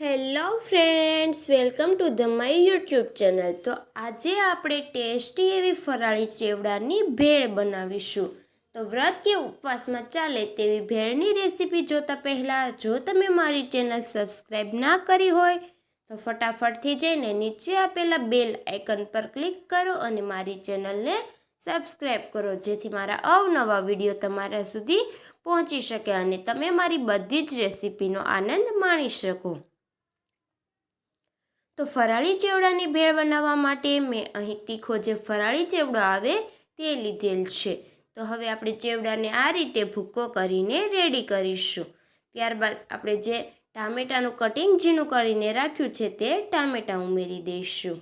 Hello friends, welcome to the my YouTube channel. તો આજે આપણે ટેસ્ટી એવી ફરાળી ચેવડાની ભેળ બનાવીશું. તો વ્રત કે ઉપવાસમાં ચાલે તેવી ભેળની રેસીપી જોતા પહેલાં જો તમે મારી ચેનલ સબસ્ક્રાઈબ ના કરી હોય, તો ફટાફટથી જઈને નીચે આપેલા બેલ આઇકન પર ક્લિક કરો અને મારી ચેનલને સબસ્ક્રાઈબ કરો, જેથી મારા અવનવા વીડિયો તમારા સુધી પહોંચી શકે અને તમે મારી બધી જ રેસીપીનો આનંદ માણી શકો. તો ફરાળી ચેવડાની ભેળ બનાવવા માટે મેં અહીં તીખો જે ફરાળી ચેવડો આવે તે લીધેલ છે. તો હવે આપણે ચેવડાને આ રીતે ભૂક્કો કરીને રેડી કરીશું. ત્યારબાદ આપણે જે ટામેટાનું કટિંગ ઝીણું કરીને રાખ્યું છે તે ટામેટાં ઉમેરી દઈશું.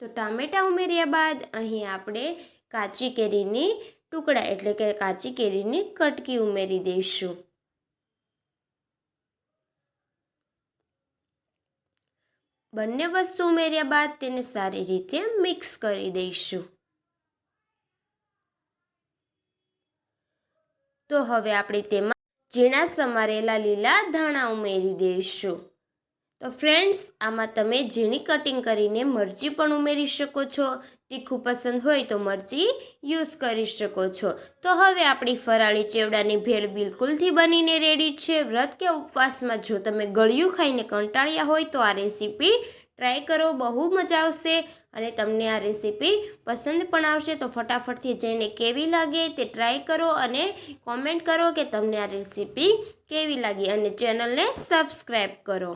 તો ટામેટાં ઉમેર્યા બાદ અહીં આપણે કાચી કેરીની ટુકડા એટલે કે કાચી કેરીની કટકી ઉમેરી દઈશું. બંને વસ્તુ ઉમેર્યા બાદ તેને સારી રીતે મિક્સ કરી દઈશું. તો હવે આપણે તેમાં ઝીણા સમારેલા લીલા ધાણા ઉમેરી દઈશું. તો ફ્રેન્ડ્સ આમાં તમે ઝીણી કટિંગ કરીને મરચી પણ ઉમેરી શકો છો. તીખું પસંદ હોય તો મરચી યુઝ કરી શકો છો. તો હવે આપણી ફરાળી ચેવડાની ભેળ બિલકુલથી બનીને રેડી છે. વ્રત કે ઉપવાસમાં જો તમે ગળ્યું ખાઈને કંટાળ્યા હોય તો આ રેસીપી ટ્રાય કરો, બહુ મજા આવશે. અને તમને આ રેસીપી પસંદ પણ આવશે તો ફટાફટથી જઈને કેવી લાગે તે ટ્રાય કરો અને કોમેન્ટ કરો કે તમને આ રેસીપી કેવી લાગી અને ચેનલને સબસ્ક્રાઈબ કરો.